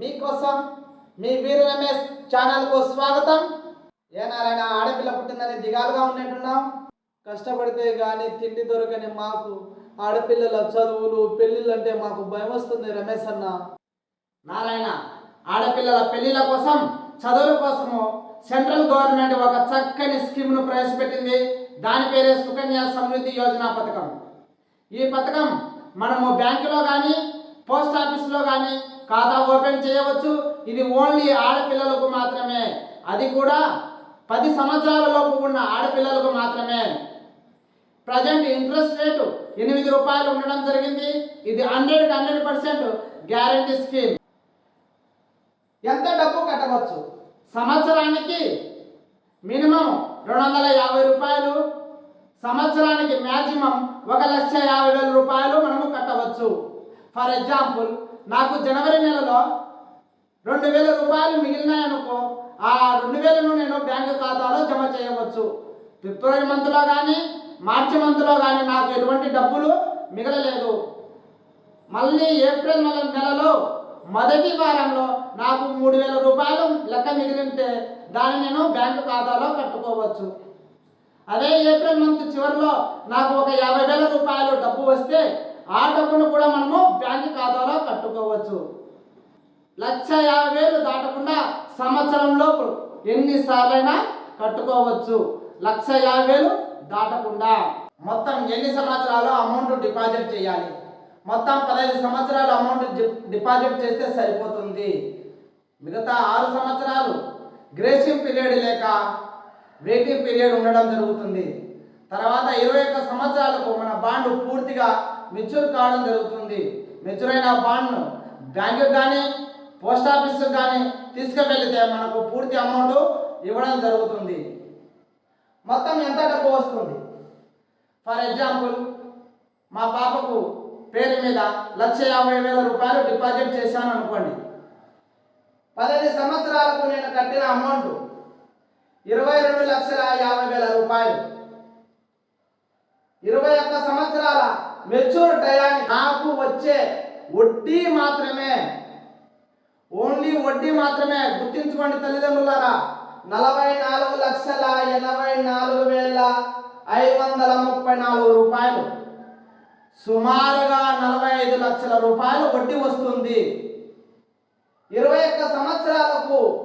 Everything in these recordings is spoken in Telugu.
మీకోసం మీ వీర రమేష్ ఛానల్కు స్వాగతం. ఏ నారాయణ ఆడపిల్ల పుట్టిందని దిగాలుగా ఉన్నట్టున్నాం కష్టపడితే కానీ తిండి దొరకని మాకు ఆడపిల్లల చదువులు పెళ్ళిళ్ళు అంటే మాకు భయం వస్తుంది రమేష్ అన్న. నారాయణ ఆడపిల్లల పెళ్ళిళ్ళ కోసం చదువుల కోసము సెంట్రల్ గవర్నమెంట్ ఒక చక్కని స్కీమ్ను ప్రవేశపెట్టింది. దాని పేరే సుకన్య సమృద్ధి యోజన పథకం. ఈ పథకం మనము బ్యాంకులో కానీ పోస్ట్ ఆఫీస్లో కానీ ఖాతా ఓపెన్ చేయవచ్చు. ఇది ఓన్లీ ఆడపిల్లలకు మాత్రమే. అది కూడా పది సంవత్సరాల లోపు ఉన్న ఆడపిల్లలకు మాత్రమే. ప్రజెంట్ ఇంట్రెస్ట్ రేటు ఎనిమిది రూపాయలు ఉండడం జరిగింది. ఇది హండ్రెడ్కి హండ్రెడ్ పర్సెంట్ గ్యారంటీ స్కీమ్. ఎంత డబ్బు కట్టవచ్చు? సంవత్సరానికి మినిమం రెండు వందల యాభై రూపాయలు. సంవత్సరానికి మ్యాక్సిమం ఒక లక్ష యాభై వేల రూపాయలు మనము కట్టవచ్చు. ఫర్ ఎగ్జాంపుల్ నాకు జనవరి నెలలో రెండు వేల రూపాయలు మిగిలినాయనుకో ఆ రెండు వేలను నేను బ్యాంకు ఖాతాలో జమ చేయవచ్చు. ఫిబ్రవరి మంత్లో కానీ మార్చి మంత్లో కానీ నాకు ఎటువంటి డబ్బులు మిగలలేదు. మళ్ళీ ఏప్రిల్ నెల నెలలో మొదటి వారంలో నాకు మూడు వేల రూపాయలు లెక్క మిగిలింటే దాన్ని నేను బ్యాంకు ఖాతాలో కట్టుకోవచ్చు. అదే ఏప్రిల్ మంత్ చివరిలో నాకు ఒక యాభై వేల రూపాయలు డబ్బు వస్తే ఆ డబ్బును కూడా మనము బ్యాంకు ఖాతాలో కట్టుకోవచ్చు. లక్ష యాభై వేలు దాటకుండా సంవత్సరంలో ఎన్నిసార్లైనా కట్టుకోవచ్చు. లక్ష యాభై వేలు దాటకుండా. మొత్తం ఎన్ని సంవత్సరాలు అమౌంట్ డిపాజిట్ చేయాలి? మొత్తం పదహైదు సంవత్సరాలు అమౌంట్ డి- డిపాజిట్ చేస్తే సరిపోతుంది. మిగతా ఆరు సంవత్సరాలు గ్రేసింగ్ పీరియడ్ లేక వెయిటింగ్ పీరియడ్ ఉండడం జరుగుతుంది. తర్వాత ఇరవై ఒక్క సంవత్సరాలకు మన బాండ్ పూర్తిగా మెచ్యూర్ కావడం జరుగుతుంది. మెచ్యూర్ అయిన బాండ్ను బ్యాంకుకి కానీ పోస్ట్ ఆఫీస్కి కానీ తీసుకువెళితే మనకు పూర్తి అమౌంట్ ఇవ్వడం జరుగుతుంది. మొత్తం ఎంత డబ్బు వస్తుంది? ఫర్ ఎగ్జాంపుల్ మా పాపకు పేరు మీద లక్ష యాభై వేల రూపాయలు డిపాజిట్ చేశాను అనుకోండి. పదహైదు సంవత్సరాలకు నేను కట్టిన అమౌంట్ ఇరవై రెండు లక్షల యాభై వేల రూపాయలు. ఇరవై ఒక్క సంవత్సరాల మెచ్యూర్ టయానికి నాకు వచ్చే వడ్డీ మాత్రమే. ఓన్లీ వడ్డీ మాత్రమే. గుర్తించుకోండి తల్లిదండ్రులారా. నలభై నాలుగు లక్షల ఎనభై నాలుగు వేల ఐదు వందల ముప్పై నాలుగు రూపాయలు. సుమారుగా నలభై ఐదు లక్షల రూపాయలు వడ్డీ వస్తుంది. ఇరవై ఒక్క సంవత్సరాలకు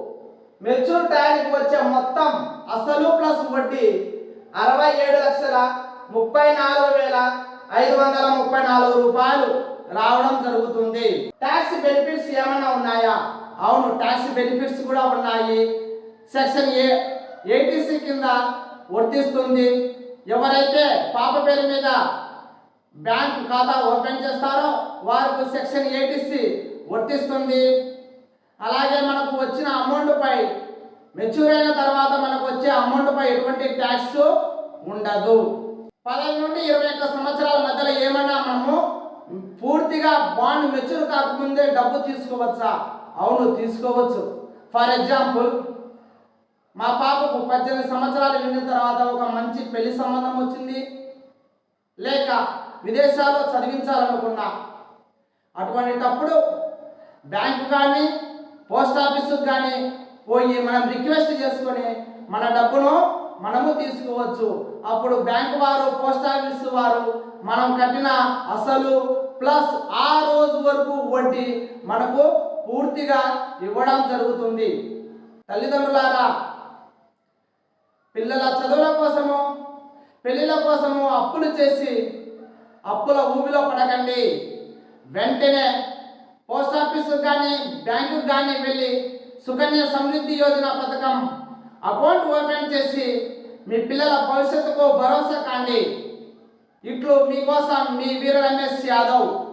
మెచ్యూర్ టైంకి వచ్చే మొత్తం అసలు ప్లస్ వడ్డీ అరవై ఏడు లక్షల ముప్పై నాలుగు వేల ఐదు వందల ముప్పై నాలుగు రూపాయలు రావడం జరుగుతుంది. ట్యాక్స్ బెనిఫిట్స్ ఏమైనా ఉన్నాయా? అవును ట్యాక్స్ బెనిఫిట్స్ కూడా ఉన్నాయి. సెక్షన్ ఏ ఏటీసీ కింద వర్తిస్తుంది. ఎవరైతే పాప పేరు మీద బ్యాంక్ ఖాతా ఓపెన్ చేస్తారో వారికి సెక్షన్ ఏటీసీ వర్తిస్తుంది. అలాగే మనకు వచ్చిన అమౌంట్ పై మెచ్యూర్ అయిన తర్వాత మనకు వచ్చే అమౌంట్ పై ఎటువంటి ట్యాక్స్ ఉండదు. పదహైదు నుండి ఇరవై ఒక్క సంవత్సరాల మధ్యలో ఏమన్నా మనము పూర్తిగా బాండ్ మెచ్యూర్ కాకముందే డబ్బు తీసుకోవచ్చా? అవును తీసుకోవచ్చు. ఫర్ ఎగ్జాంపుల్ మా పాపకు పద్దెనిమిది సంవత్సరాలు నిండిన తర్వాత ఒక మంచి పెళ్ళి సంబంధం వచ్చింది. లేక విదేశాల్లో చదివించాలనుకున్నా. అటువంటిటప్పుడు బ్యాంకు కానీ పోస్ట్ ఆఫీసుకు కానీ పోయి మనం రిక్వెస్ట్ చేసుకొని మన డబ్బును మనము తీసుకోవచ్చు. అప్పుడు బ్యాంక్ వారు పోస్ట్ ఆఫీస్ వారు మనం కట్టిన అసలు ప్లస్ ఆ రోజు వరకు వడ్డీ మనకు పూర్తిగా ఇవ్వడం జరుగుతుంది. తల్లిదండ్రులారా పిల్లల చదువుల కోసము పెళ్ళిళ్ళ కోసము అప్పులు చేసి అప్పుల ఊబిలో పడకండి. వెంటనే పోస్ట్ ఆఫీసుకు కానీ బ్యాంకుకు కానీ వెళ్ళి సుకన్య సమృద్ధి యోజన పథకం చేసి మీ పిల్లల భవిష్యత్తుకు భరోసా కాండి. ఇట్లు మీకోసం మీ వీర రమేష్ యాదవ్.